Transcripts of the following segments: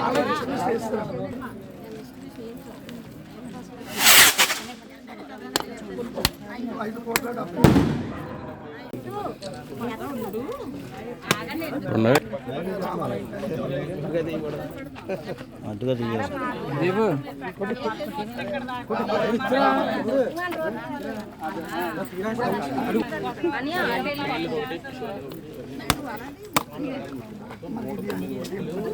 ఆలోచించుకుని చేస్తున్నాము ఐదు కోట్ల డబ్బు అడ్డుగా తీయాలి దేవు అడుగు.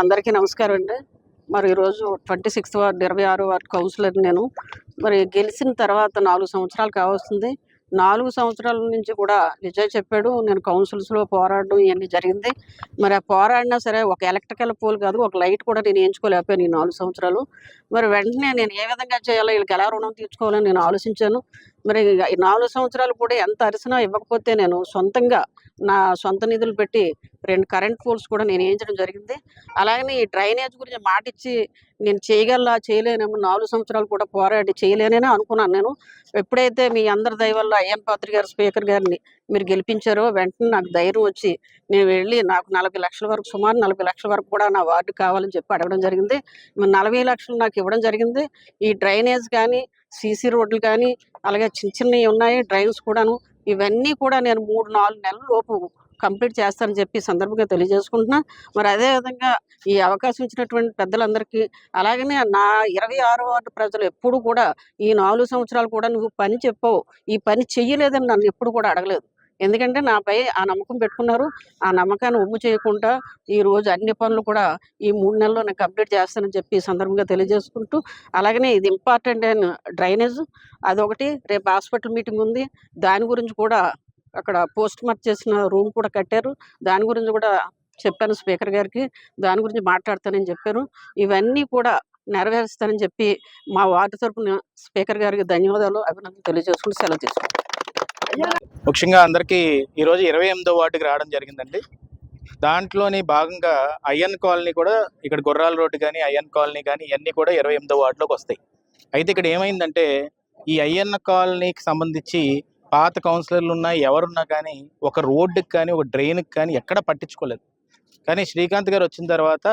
అందరికీ నమస్కారం అండి. మరి ఈరోజు ట్వంటీ సిక్స్త్ వార్డు ఇరవై ఆరు వార్డు కౌన్సిలర్ నేను. మరి గెలిచిన తర్వాత నాలుగు సంవత్సరాలు కావస్తుంది. నాలుగు సంవత్సరాల నుంచి కూడా విజయ్ చెప్పాడు నేను కౌన్సిల్స్లో పోరాడడం ఇవన్నీ జరిగింది. మరి ఆ పోరాడినా సరే ఒక ఎలక్ట్రికల్ పోల్ కాదు ఒక లైట్ కూడా నేను ఎంచుకోలేకపోయాను ఈ నాలుగు సంవత్సరాలు. మరి వెంటనే నేను ఏ విధంగా చేయాలో వీళ్ళకి ఎలా రుణం తీర్చుకోవాలని నేను ఆలోచించాను. మరి ఈ నాలుగు సంవత్సరాలు కూడా ఎంత అరిసినా ఇవ్వకపోతే నేను సొంతంగా నా సొంత నిధులు పెట్టి రెండు కరెంట్ పోల్స్ కూడా నేను వేయించడం జరిగింది. అలాగని ఈ డ్రైనేజ్ గురించి మాట ఇచ్చి నేను చేయగలరా చేయలేనేమో నాలుగు సంవత్సరాలు కూడా పోరాడి చేయలేనని అనుకున్నాను నేను. ఎప్పుడైతే మీ అందరి దయ వల్ల అయ్యన్ పాత్రి గారు స్పీకర్ గారిని మీరు గెలిపించారో వెంటనే నాకు ధైర్యం వచ్చి నేను వెళ్ళి నాకు నలభై లక్షల వరకు సుమారు నలభై లక్షల వరకు కూడా నా వార్డు కావాలని చెప్పి అడగడం జరిగింది. నలభై లక్షలు నాకు ఇవ్వడం జరిగింది. ఈ డ్రైనేజ్ కానీ సీసీ రోడ్లు కానీ అలాగే చిన్న చిన్నవి ఉన్నాయి డ్రైన్స్ కూడాను ఇవన్నీ కూడా నేను మూడు నాలుగు నెలల లోపు కంప్లీట్ చేస్తానని చెప్పి సందర్భంగా తెలియజేసుకుంటున్నా. మరి అదే విధంగా ఈ అవకాశం ఇచ్చినటువంటి పెద్దలందరికీ అలాగనే నా ఇరవై ఆరో వార్డు ప్రజలు ఎప్పుడు కూడా ఈ నాలుగు సంవత్సరాలు కూడా నువ్వు పని చెప్పవు. ఈ పని చెయ్యలేదని నన్ను ఎప్పుడు కూడా అడగలేదు. ఎందుకంటే నాపై ఆ నమ్మకం పెట్టుకున్నారు. ఆ నమ్మకాన్ని ఒమ్ము చేయకుండా ఈ రోజు అన్ని పనులు కూడా ఈ మూడు నెలల్లో నేను కంప్లీట్ చేస్తానని చెప్పి సందర్భంగా తెలియజేసుకుంటూ అలాగనే ఇది ఇంపార్టెంట్ అయిన డ్రైనేజ్. అదొకటి. రేపు హాస్పిటల్ మీటింగ్ ఉంది. దాని గురించి కూడా అక్కడ పోస్ట్ మార్క్ చేసిన రూమ్ కూడా కట్టారు. దాని గురించి కూడా చెప్పాను స్పీకర్ గారికి. దాని గురించి మాట్లాడతానని చెప్పారు. ఇవన్నీ కూడా నెరవేరుస్తానని చెప్పి మా వార్డు తరపున స్పీకర్ గారికి ధన్యవాదాలు అభినందనలు తెలియజేసుకుంటూ సెలవు తీసుకుంటాను ముఖ్యంగా అందరికీ ఈరోజు ఇరవై ఎనిమిదో వార్డుకి రావడం జరిగిందండి. దాంట్లోని భాగంగా అయ్యన్ కాలనీ కూడా ఇక్కడ గుర్రాల రోడ్డు కానీ అయ్యన్ కాలనీ కానీ ఇవన్నీ కూడా ఇరవై ఎనిమిదో వార్డులోకి వస్తాయి. అయితే ఇక్కడ ఏమైందంటే ఈ అయ్యన్న కాలనీకి సంబంధించి పాత కౌన్సిలర్లు ఉన్నా ఎవరున్నా కానీ ఒక రోడ్డుకి కానీ ఒక డ్రైన్కి కానీ ఎక్కడ పట్టించుకోలేదు. కానీ శ్రీకాంత్ గారు వచ్చిన తర్వాత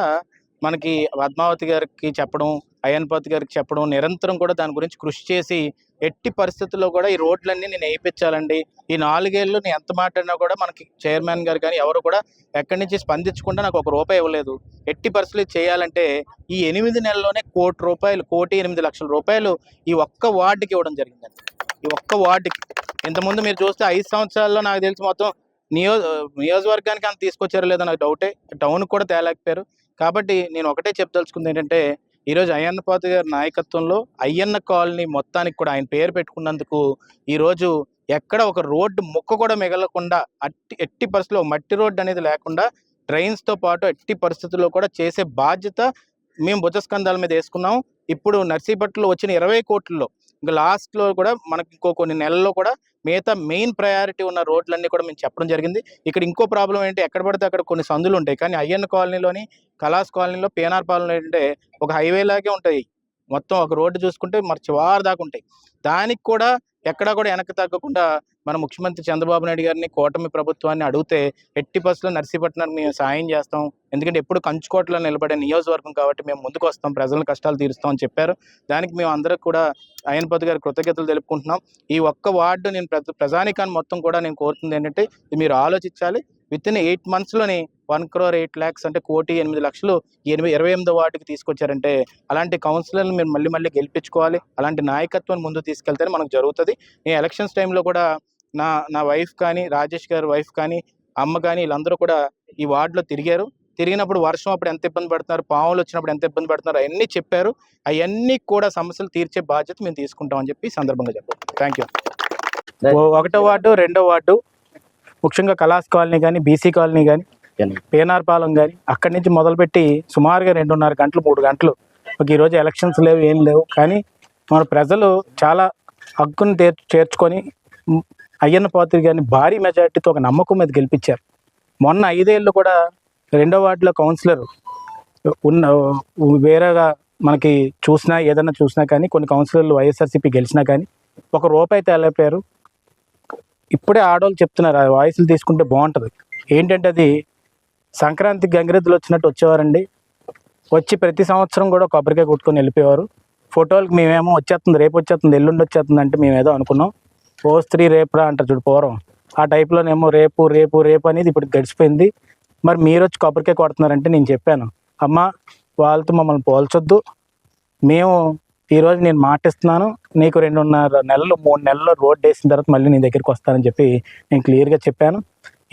మనకి పద్మావతి గారికి చెప్పడం అయ్యన్పతి గారికి చెప్పడం నిరంతరం కూడా దాని గురించి కృషి చేసి ఎట్టి పరిస్థితుల్లో కూడా ఈ రోడ్లన్నీ నేను వేయించాలండి. ఈ నాలుగేళ్ళు నేను ఎంత మాట్లాడినా కూడా మనకి చైర్మన్ గారు కానీ ఎవరు కూడా ఎక్కడి నుంచి స్పందించకుండా నాకు ఒక రూపాయి ఇవ్వలేదు. ఎట్టి పరిస్థితులు చేయాలంటే ఈ ఎనిమిది నెలల్లోనే కోటి రూపాయలు కోటి ఎనిమిది లక్షల రూపాయలు ఈ ఒక్క వార్డుకి ఇవ్వడం జరిగిందండి. ఈ ఒక్క వార్డుకి. ఇంతకుముందు మీరు చూస్తే ఐదు సంవత్సరాల్లో నాకు తెలిసి మొత్తం నియో నియోజకవర్గానికి అంత తీసుకొచ్చారో లేదో నాకు డౌటే. టౌన్కి కూడా తేలేకపోయారు. కాబట్టి నేను ఒకటే చెప్పదలుచుకుంది ఏంటంటే ఈరోజు అయ్యన్న పాత గారి నాయకత్వంలో అయ్యన్న కాలనీ మొత్తానికి కూడా ఆయన పేరు పెట్టుకున్నందుకు ఈరోజు ఎక్కడ ఒక రోడ్డు ముక్క కూడా మిగలకుండా అట్టి ఎట్టి పరిస్థితిలో మట్టి రోడ్డు అనేది లేకుండా ట్రైన్స్తో పాటు ఎట్టి పరిస్థితుల్లో కూడా చేసే బాధ్యత మేము భుజస్కంధాల మీద వేసుకున్నాం. ఇప్పుడు నర్సీపట్లో వచ్చిన ఇరవై కోట్లలో ఇంకా లాస్ట్లో కూడా మనకి ఇంకో కొన్ని నెలల్లో కూడా మిగతా మెయిన్ ప్రయారిటీ ఉన్న రోడ్లన్నీ కూడా మేము చెప్పడం జరిగింది. ఇక్కడ ఇంకో ప్రాబ్లం ఏంటి? ఎక్కడ పడితే అక్కడ కొన్ని సందులు ఉంటాయి. కానీ అయ్యన్న కాలనీలోని కలాస్ కాలనీలో పిఎన్ఆర్ పాలన ఏంటంటే ఒక హైవే లాగే ఉంటాయి. మొత్తం ఒక రోడ్డు చూసుకుంటే మరి చివరి దాకా ఉంటాయి. దానికి కూడా ఎక్కడా కూడా వెనక్కి తగ్గకుండా మన ముఖ్యమంత్రి చంద్రబాబు నాయుడు గారిని కూటమి ప్రభుత్వాన్ని అడిగితే ఎట్టి బస్సులో నర్సీపట్నానికి మేము సాయం చేస్తాం. ఎందుకంటే ఎప్పుడు కంచుకోటలో నిలబడే నియోజకవర్గం కాబట్టి మేము ముందుకు వస్తాం. ప్రజల కష్టాలు తీరుస్తాం అని చెప్పారు. దానికి మేము అందరికి కూడా అయ్యనపతి గారి కృతజ్ఞతలు తెలుపుకుంటున్నాం. ఈ ఒక్క వార్డు నేను ప్రజానికాన్ని మొత్తం కూడా నేను కోరుతుంది ఏంటంటే ఇది మీరు ఆలోచించాలి. విత్ ఇన్ ఎయిట్ మంత్స్లోని వన్ క్రోర్ ఎయిట్ ల్యాక్స్ అంటే కోటి ఎనిమిది లక్షలు ఎనిమిది ఇరవై ఎనిమిదో వార్డుకి తీసుకొచ్చారంటే అలాంటి కౌన్సిలర్ని మీరు మళ్ళీ మళ్ళీ గెలిపించుకోవాలి. అలాంటి నాయకత్వాన్ని ముందు తీసుకెళ్తేనే మనకు జరుగుతుంది. నేను ఎలక్షన్స్ టైంలో కూడా నా నా వైఫ్ కానీ రాజేష్ గారి వైఫ్ కానీ అమ్మ కానీ వీళ్ళందరూ కూడా ఈ వార్డులో తిరిగారు. తిరిగినప్పుడు వర్షం అప్పుడు ఎంత ఇబ్బంది పడుతున్నారు పాములు వచ్చినప్పుడు ఎంత ఇబ్బంది పడుతున్నారు అవన్నీ చెప్పారు. అవన్నీ కూడా సమస్యలు తీర్చే బాధ్యత మేము తీసుకుంటామని చెప్పి సందర్భంగా చెప్పారు. థ్యాంక్ యూ ఒకటో వార్డు రెండో వార్డు ముఖ్యంగా కలాస్ కాలనీ కానీ బీసీ కాలనీ కానీ పేనార్పాలెం కానీ అక్కడి నుంచి మొదలుపెట్టి సుమారుగా రెండున్నర గంటలు మూడు గంటలు. ఒక ఈరోజు ఎలక్షన్స్ లేవు ఏం లేవు. కానీ మన ప్రజలు చాలా హక్కును తీర్ చేర్చుకొని అయ్యన్న పాత్రి గారిని భారీ మెజార్టీతో ఒక నమ్మకం మీద గెలిపించారు. మొన్న ఐదేళ్ళు కూడా రెండో వార్డులో కౌన్సిలర్ ఉన్న వేరేగా మనకి చూసినా ఏదైనా చూసినా కానీ కొన్ని కౌన్సిలర్లు వైఎస్ఆర్సీపీ గెలిచినా కానీ ఒక రూపాయి తేలేపారు. ఇప్పుడే ఆడవాళ్ళు చెప్తున్నారు ఆ వాయిస్లు తీసుకుంటే బాగుంటుంది. ఏంటంటే అది సంక్రాంతి గంగిరెద్దులు వచ్చినట్టు వచ్చేవారండి. వచ్చి ప్రతి సంవత్సరం కూడా కొబ్బరికాయ కొట్టుకొని వెళ్ళిపోయేవారు. ఫోటోలకి మేమేమో వచ్చేస్తుంది రేపు వచ్చేస్తుంది ఎల్లుండి వచ్చేస్తుంది అంటే మేము ఏదో అనుకున్నాం. ఓ స్త్రీ రేపురా అంటారు చూడు పూర్వం ఆ టైప్లోనేమో రేపు రేపు రేపు అనేది ఇప్పుడు గడిచిపోయింది. మరి మీరు వచ్చి కొబ్బరికాయ కొడుతున్నారంటే నేను చెప్పాను. అమ్మ వాళ్ళతో మమ్మల్ని పోల్చొద్దు. మేము ఈరోజు నేను మాటిస్తున్నాను నీకు రెండున్నర నెలలు మూడు నెలలు రోడ్ వేసిన తర్వాత మళ్ళీ నీ దగ్గరికి వస్తానని చెప్పి నేను క్లియర్గా చెప్పాను.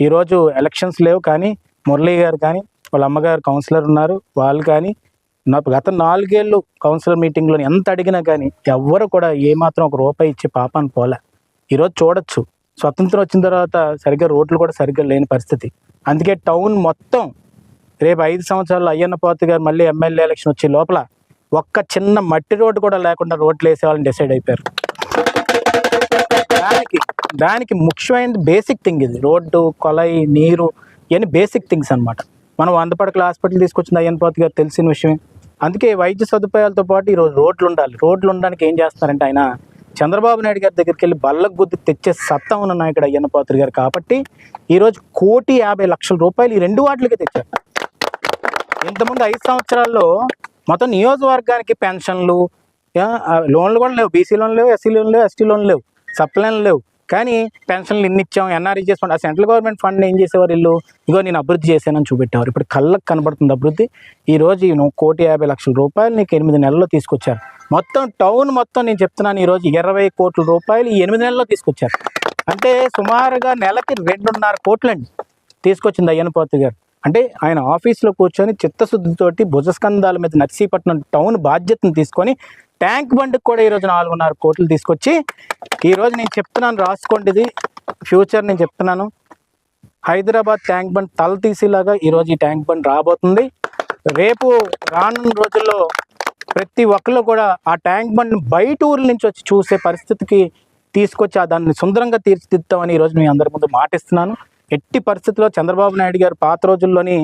ఈరోజు ఎలక్షన్స్ లేవు కానీ మురళీ గారు కానీ వాళ్ళ అమ్మగారు కౌన్సిలర్ ఉన్నారు. వాళ్ళు కానీ గత నాలుగేళ్ళు కౌన్సిలర్ మీటింగ్లో ఎంత అడిగినా కానీ ఎవ్వరు కూడా ఏమాత్రం ఒక రూపాయి ఇచ్చి పాపాన్ని పోలే. ఈరోజు చూడొచ్చు. స్వతంత్రం వచ్చిన తర్వాత సరిగ్గా రోడ్లు కూడా సరిగ్గా లేని పరిస్థితి. అందుకే టౌన్ మొత్తం రేపు ఐదు సంవత్సరాలు అయ్యన్న పోతు గారు మళ్ళీ ఎమ్మెల్యే ఎలక్షన్ వచ్చే లోపల ఒక్క చిన్న మట్టి రోడ్డు కూడా లేకుండా రోడ్లు వేసేవాళ్ళని డిసైడ్ అయిపోయారు. దానికి దానికి ముఖ్యమైనది బేసిక్ థింగ్ ఇది. రోడ్డు కొలై నీరు ఇవన్నీ బేసిక్ థింగ్స్ అన్నమాట. మనం అందపడకల హాస్పిటల్ తీసుకొచ్చిన అయ్యన్ పాత్ గారు తెలిసిన విషయమే. అందుకే వైద్య సదుపాయాలతో పాటు ఈరోజు రోడ్లు ఉండాలి. రోడ్లు ఉండడానికి ఏం చేస్తారంటే ఆయన చంద్రబాబు నాయుడు గారి దగ్గరికి వెళ్ళి బల్లకు గుద్ది తెచ్చే సత్తా ఉన్న నాయకుడు అయ్యన్న పాత్రి గారు కాబట్టి ఈరోజు కోటి యాభై లక్షల రూపాయలు ఈ రెండు వాటిలకే తెచ్చారు. ఇంతకుముందు ఐదు సంవత్సరాల్లో మొత్తం నియోజకవర్గానికి పెన్షన్లు లోన్లు కూడా లేవు. బీసీ లోన్లు లేవు ఎస్సీ లోన్లు లేవు ఎస్టీ లోన్లు లేవు. సప్లైన్లు లేవు. కానీ పెన్షన్లు ఇన్ని ఇచ్చాం ఎన్ఆర్ఈ చేసుకోండి. ఆ సెంట్రల్ గవర్నమెంట్ ఫండ్ ఏం చేసేవారు వీళ్ళు? ఇగో నేను అభివృద్ధి చేశానని చూపెట్టేవారు. ఇప్పుడు కళ్ళకు కనబడుతుంది అభివృద్ధి. ఈ రోజు నువ్వు కోటి యాభై లక్షల రూపాయలు నీకు ఎనిమిది నెలల్లో తీసుకొచ్చారు. మొత్తం టౌన్ మొత్తం నేను చెప్తున్నాను ఈరోజు ఇరవై కోట్ల రూపాయలు ఈ ఎనిమిది నెలల్లో తీసుకొచ్చారు. అంటే సుమారుగా నెలకి రెండున్నర కోట్లండి తీసుకొచ్చింది అయ్యనపోతు గారు. అంటే ఆయన ఆఫీస్లో కూర్చొని చిత్తశుద్ధితోటి భుజస్కంధాల మీద నర్సీపట్నం టౌన్ బాధ్యతను తీసుకొని ట్యాంక్ బండ్కి కూడా ఈరోజు నాలుగున్నర కోట్లు తీసుకొచ్చి ఈరోజు నేను చెప్తున్నాను రాసుకోండి ఇది. ఫ్యూచర్ నేను చెప్తున్నాను. హైదరాబాద్ ట్యాంక్ బండ్ తల తీసేలాగా ఈరోజు ఈ ట్యాంక్ బండ్ రాబోతుంది. రేపు రానున్న రోజుల్లో ప్రతి ఒక్కరు కూడా ఆ ట్యాంక్ బండ్ని బయట ఊర్ల నుంచి వచ్చి చూసే పరిస్థితికి తీసుకొచ్చి ఆ దాన్ని సుందరంగా తీర్చిదిద్దామని ఈరోజు మీ అందరి ముందు మాటిస్తున్నాను. ఎట్టి పరిస్థితుల్లో చంద్రబాబు నాయుడు గారు పాత రోజుల్లోని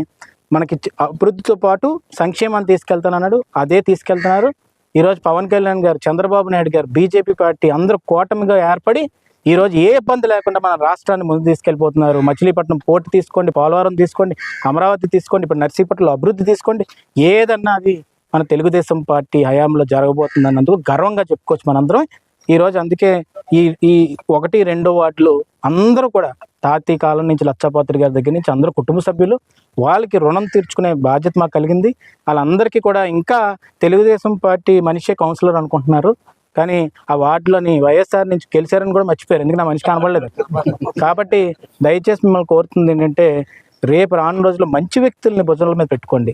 మనకి అభివృద్ధితో పాటు సంక్షేమాన్ని తీసుకెళ్తానన్నాడు అదే తీసుకెళ్తున్నారు. ఈరోజు పవన్ కళ్యాణ్ గారు చంద్రబాబు నాయుడు గారు బీజేపీ పార్టీ అందరూ కూటమిగా ఏర్పడి ఈరోజు ఏ ఇబ్బంది లేకుండా మన రాష్ట్రాన్ని ముందు తీసుకెళ్ళిపోతున్నారు. మచిలీపట్నం పోర్టు తీసుకోండి పోలవరం తీసుకోండి అమరావతి తీసుకోండి ఇప్పుడు నర్సీపట్నంలో అభివృద్ధి తీసుకోండి. ఏదన్నా అది మన తెలుగుదేశం పార్టీ హయాంలో జరగబోతుంది అన్నందుకు గర్వంగా చెప్పుకోవచ్చు మనందరం. ఈరోజు అందుకే ఈ ఈ ఒకటి రెండో వార్డులు అందరూ కూడా తాతీ కాలం నుంచి లచ్చాపాత్రి గారి దగ్గర నుంచి అందరూ కుటుంబ సభ్యులు వాళ్ళకి రుణం తీర్చుకునే బాధ్యత మాకు కలిగింది. వాళ్ళందరికీ కూడా ఇంకా తెలుగుదేశం పార్టీ మనిషే కౌన్సిలర్ అనుకుంటున్నారు. కానీ ఆ వార్డులోని వైఎస్ఆర్ నుంచి గెలిచారని కూడా మర్చిపోయారు. ఎందుకంటే నా మనిషి కనబడలేదు. కాబట్టి దయచేసి మిమ్మల్ని కోరుతుంది ఏంటంటే రేపు రాను రోజుల్లో మంచి వ్యక్తుల్ని భుజాల మీద పెట్టుకోండి.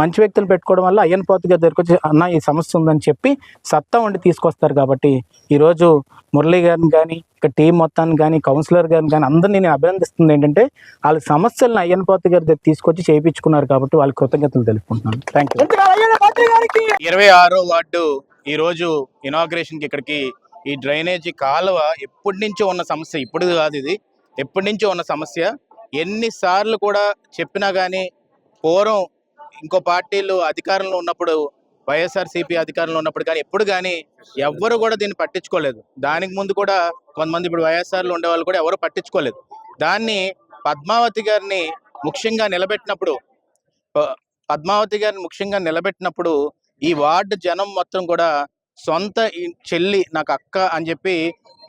మంచి వ్యక్తులు పెట్టుకోవడం వల్ల అయ్యన్ పోతు గారి దగ్గరికి వచ్చి అన్న ఈ సమస్య ఉందని చెప్పి సత్తా ఉండి తీసుకొస్తారు కాబట్టి ఈరోజు మురళీ గారిని కానీ ఇక టీం మొత్తాన్ని కానీ కౌన్సిలర్ గారిని కానీ అందరినీ నేను అభినందిస్తుంది ఏంటంటే వాళ్ళ సమస్యలను అయ్యన్ పోతు గారి దగ్గర తీసుకొచ్చి చేయించుకున్నారు కాబట్టి వాళ్ళకి కృతజ్ఞతలు తెలుపుకుంటున్నాను. థ్యాంక్ యూ ఇరవై ఆరో వార్డు ఈ రోజు ఇనాగ్రేషన్కి ఇక్కడికి ఈ డ్రైనేజీ కాలువ ఎప్పటి నుంచో ఉన్న సమస్య ఇప్పుడు కాదు ఇది ఎప్పటి నుంచో ఉన్న సమస్య. ఎన్నిసార్లు కూడా చెప్పినా కానీ పూర్వం ఇంకో పార్టీలు అధికారంలో ఉన్నప్పుడు వైఎస్ఆర్సీపీ అధికారంలో ఉన్నప్పుడు కానీ ఎప్పుడు కానీ ఎవ్వరు కూడా దీన్ని పట్టించుకోలేదు. దానికి ముందు కూడా కొంతమంది ఇప్పుడు వైఎస్ఆర్లో ఉండేవాళ్ళు కూడా ఎవరు పట్టించుకోలేదు. దాన్ని పద్మావతి గారిని ముఖ్యంగా నిలబెట్టినప్పుడు పద్మావతి గారిని ముఖ్యంగా నిలబెట్టినప్పుడు ఈ వార్డు జనం మొత్తం కూడా సొంత చెల్లి నాకు అక్క అని చెప్పి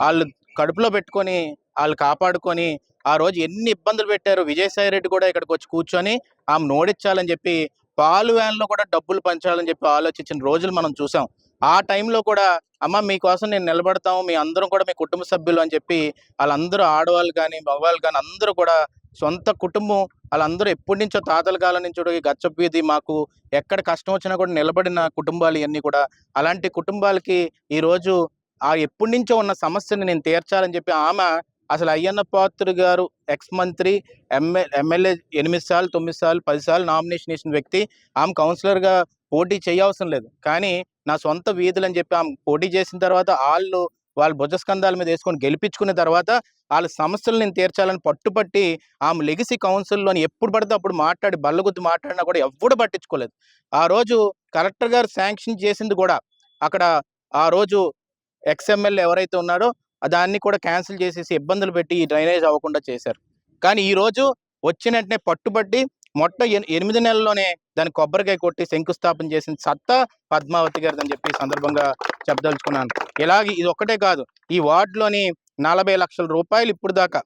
వాళ్ళు కడుపులో పెట్టుకొని వాళ్ళు కాపాడుకొని ఆ రోజు ఎన్ని ఇబ్బందులు పెట్టారు. విజయసాయి రెడ్డి కూడా ఇక్కడికి వచ్చి కూర్చొని ఆమె నోడించాలని చెప్పి పాలు వ్యాన్లో కూడా డబ్బులు పంచాలని చెప్పి ఆలోచించిన రోజులు మనం చూసాం. ఆ టైంలో కూడా అమ్మ మీకోసం నేను నిలబడతాము మీ అందరం కూడా మీ కుటుంబ సభ్యులు అని చెప్పి వాళ్ళందరూ ఆడవాళ్ళు కానీ మగవాళ్ళు కానీ అందరూ కూడా సొంత కుటుంబం వాళ్ళందరూ ఎప్పటి నుంచో తాతల కాలం నుంచి గచ్చబీది మాకు ఎక్కడ కష్టం వచ్చినా కూడా నిలబడిన కుటుంబాలు ఇవన్నీ కూడా. అలాంటి కుటుంబాలకి ఈరోజు ఆ ఎప్పటి నుంచో ఉన్న సమస్యని నేను తీర్చాలని చెప్పి ఆమె అసలు అయ్యన్న పాత్ర గారు ఎక్స్ మంత్రి ఎమ్మె ఎమ్మెల్యే ఎనిమిది సార్లు తొమ్మిది సార్లు పది సార్లు నామినేషన్ వేసిన వ్యక్తి. ఆమె కౌన్సిలర్గా పోటీ చేయవసరం లేదు. కానీ నా సొంత వీధులు అని చెప్పి ఆమె పోటీ చేసిన తర్వాత వాళ్ళు వాళ్ళ భుజస్కంధాల మీద వేసుకొని గెలిపించుకున్న తర్వాత వాళ్ళ సమస్యలు నేను తీర్చాలని పట్టుపట్టి ఆమె లెగిసి కౌన్సిల్లోని ఎప్పుడు పడితే అప్పుడు మాట్లాడి బల్లగుద్దు మాట్లాడినా కూడా ఎవ్వడు పట్టించుకోలేదు. ఆ రోజు కలెక్టర్ గారు శాంక్షన్ చేసింది కూడా అక్కడ ఆ రోజు ఎక్స్ఎమ్మెల్యే ఎవరైతే ఉన్నాడో దాన్ని కూడా క్యాన్సిల్ చేసేసి ఇబ్బందులు పెట్టి ఈ డ్రైనేజ్ అవ్వకుండా చేశారు. కానీ ఈ రోజు వచ్చిన వెంటనే పట్టుబట్టి మొట్ట ఎనిమిది నెలల్లోనే దాన్ని కొబ్బరికాయ కొట్టి శంకుస్థాపన చేసిన సత్తా పద్మావతి గారిదని అని చెప్పి సందర్భంగా చెప్పదలుచుకున్నాను. ఇలాగే ఇది ఒక్కటే కాదు ఈ వార్డులోని నలభై లక్షల రూపాయలు ఇప్పుడు దాకా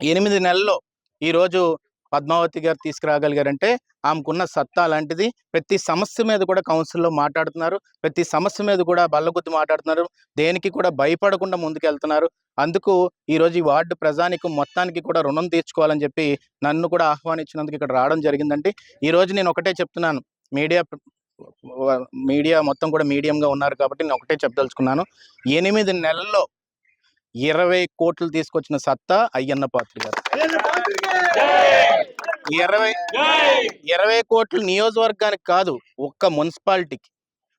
ఎనిమిది నెలల్లో ఈరోజు పద్మావతి గారు తీసుకురాగలిగారంటే ఆమెకున్న సత్తా లాంటిది. ప్రతి సమస్య మీద కూడా కౌన్సిల్లో మాట్లాడుతున్నారు. ప్రతి సమస్య మీద కూడా బల్లగుద్దు మాట్లాడుతున్నారు. దేనికి కూడా భయపడకుండా ముందుకెళ్తున్నారు. అందుకు ఈరోజు ఈ వార్డు ప్రజానికి మొత్తానికి కూడా రుణం తీర్చుకోవాలని చెప్పి నన్ను కూడా ఆహ్వానించినందుకు ఇక్కడ రావడం జరిగిందండి. ఈరోజు నేను ఒకటే చెప్తున్నాను. మీడియా మీడియా మొత్తం కూడా మీడియంగా ఉన్నారు కాబట్టి నేను ఒకటే చెప్పదలుచుకున్నాను. ఎనిమిది నెలల్లో ఇరవై కోట్లు తీసుకొచ్చిన సత్తా అయ్యన్న పాత్ర గారు. ఇరవై ఇరవై కోట్లు నియోజకవర్గానికి కాదు ఒక్క మున్సిపాలిటీకి.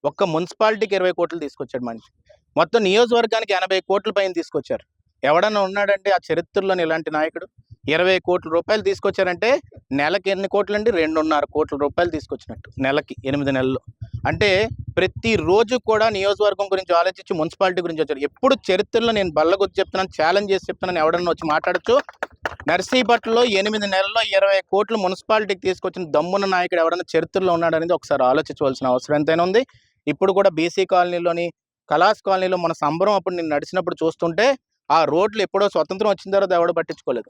ఒక్క మున్సిపాలిటీకి ఇరవై కోట్లు తీసుకొచ్చాడు మనిషి. మొత్తం నియోజకవర్గానికి ఎనభై కోట్ల పైన తీసుకొచ్చారు. ఎవడన్నా ఉన్నాడంటే ఆ చరిత్రలోని ఇలాంటి నాయకుడు. ఇరవై కోట్ల రూపాయలు తీసుకొచ్చారంటే నెలకి ఎన్ని కోట్లు అండి రెండున్నర కోట్ల రూపాయలు తీసుకొచ్చినట్టు నెలకి ఎనిమిది నెలలు అంటే ప్రతి రోజు కూడా నియోజకవర్గం గురించి ఆలోచించి మున్సిపాలిటీ గురించి వచ్చారు ఎప్పుడు చరిత్రలో నేను బల్లగొచ్చి చెప్తున్నాను ఛాలెంజ్ చేసి చెప్తున్నాను ఎవడన్నా వచ్చి మాట్లాడచ్చు. నర్సీపట్నలో ఎనిమిది నెలల్లో ఇరవై కోట్లు మున్సిపాలిటీకి తీసుకొచ్చిన దమ్మున నాయకుడు ఎవరైనా చరిత్రలో ఉన్నాడనేది ఒకసారి ఆలోచించవలసిన అవసరం ఎంతైనా ఉంది. ఇప్పుడు కూడా బీసీ కాలనీలోని కలాస్ కాలనీలో మన సంబరం అప్పుడు నేను నడిచినప్పుడు చూస్తుంటే ఆ రోడ్లు ఎప్పుడో స్వతంత్రం వచ్చిన తర్వాత ఎవడో పట్టించుకోలేదు.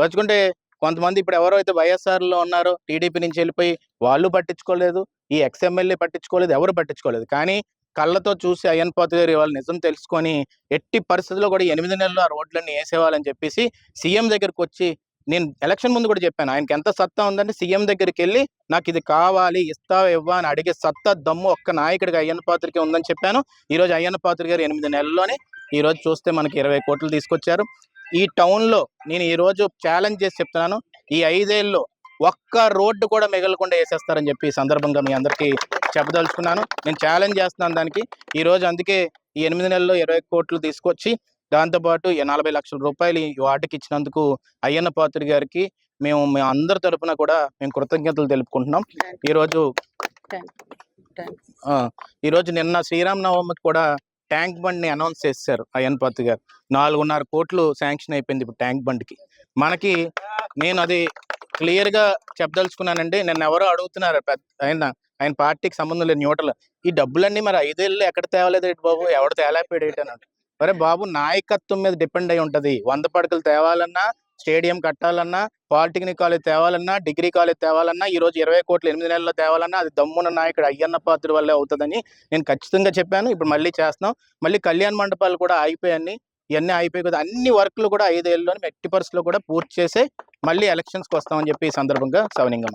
తలుచుకుంటే కొంతమంది ఇప్పుడు ఎవరైతే వైఎస్ఆర్లో ఉన్నారో టీడీపీ నుంచి వెళ్ళిపోయి వాళ్ళు పట్టించుకోలేదు ఈ ఎక్స్ఎమ్మెల్యే పట్టించుకోలేదు ఎవరు పట్టించుకోలేదు. కానీ కళ్ళతో చూసి అయ్యన్ పాతు గారి వాళ్ళు నిజం తెలుసుకొని ఎట్టి పరిస్థితుల్లో కూడా ఎనిమిది నెలలు ఆ రోడ్లన్నీ వేసేవాళ్ళని చెప్పేసి సీఎం దగ్గరకు వచ్చి నేను ఎలక్షన్ ముందు కూడా చెప్పాను ఆయనకి ఎంత సత్తా ఉందంటే సీఎం దగ్గరికి వెళ్ళి నాకు ఇది కావాలి ఇస్తావా ఇవ్వా అని అడిగే సత్తా దమ్ము ఒక్క నాయకుడికి అయ్యన్న పాత్రకి ఉందని చెప్పాను. ఈరోజు అయ్యన్న పాత్ర గారు ఎనిమిది నెలల్లోనే ఈ రోజు చూస్తే మనకి ఇరవై కోట్లు తీసుకొచ్చారు. ఈ టౌన్లో నేను ఈ రోజు ఛాలెంజ్ చేసి చెప్తున్నాను. ఈ ఐదేళ్ళలో ఒక్క రోడ్డు కూడా మిగలకుండా వేసేస్తారని చెప్పి ఈ సందర్భంగా మీ అందరికీ చెప్పదలుచుకున్నాను. నేను ఛాలెంజ్ చేస్తున్నాను దానికి. ఈ రోజు అందుకే ఈ ఎనిమిది నెలల్లో ఇరవై కోట్లు తీసుకొచ్చి దాంతోపాటు నలభై లక్షల రూపాయలు ఈ వాటికి ఇచ్చినందుకు అయ్యన్న పాత్రి గారికి మేము మేము అందరి తరపున కూడా మేము కృతజ్ఞతలు తెలుపుకుంటున్నాం. ఈరోజు ఆ, ఈరోజు నిన్న శ్రీరామనవమికి కూడా ట్యాంక్ బండ్ని అనౌన్స్ చేశారు అయ్యన్ పాత్రి గారు. నాలుగున్నర కోట్లు శాంక్షన్ అయిపోయింది ఇప్పుడు ట్యాంక్ బండ్కి. మనకి నేను అది క్లియర్గా చెప్పదలుచుకున్నానండి నన్ను ఎవరో అడుగుతున్నారు పెద్ద ఆయన ఆయన పార్టీకి సంబంధం లేదు న్యూట్రల్. ఈ డబ్బులన్నీ మరి ఐదేళ్ళు ఎక్కడ తేవలేదు ఏంటి బాబు ఎవడ తేలేపాడు ఏంటి అన్నాడు అరే బాబు నాయకత్వం మీద డిపెండ్ అయి ఉంటుంది. వంద పడకలు తేవాలన్నా స్టేడియం కట్టాలన్నా పాలిటెక్నిక్ కాలేజ్ తేవాలన్నా డిగ్రీ కాలేజ్ తేవాలన్నా ఈ రోజు ఇరవై కోట్లు ఎనిమిది నెలల్లో తేవాలన్నా అది దమ్మున నాయకుడు అయ్యన్న పాత్ర వల్లే అవుతుందని నేను ఖచ్చితంగా చెప్పాను. ఇప్పుడు మళ్ళీ చేస్తున్నాం. మళ్ళీ కళ్యాణ మండపాలు కూడా అయిపోయాయి ఇవన్నీ అయిపోయి కదా అన్ని వర్క్లు కూడా ఐదేళ్ళలోని ఎట్టి పరిస్థితుల్లో కూడా పూర్తి చేసి మళ్ళీ ఎలక్షన్స్కి వస్తామని చెప్పి ఈ సందర్భంగా సవనింగం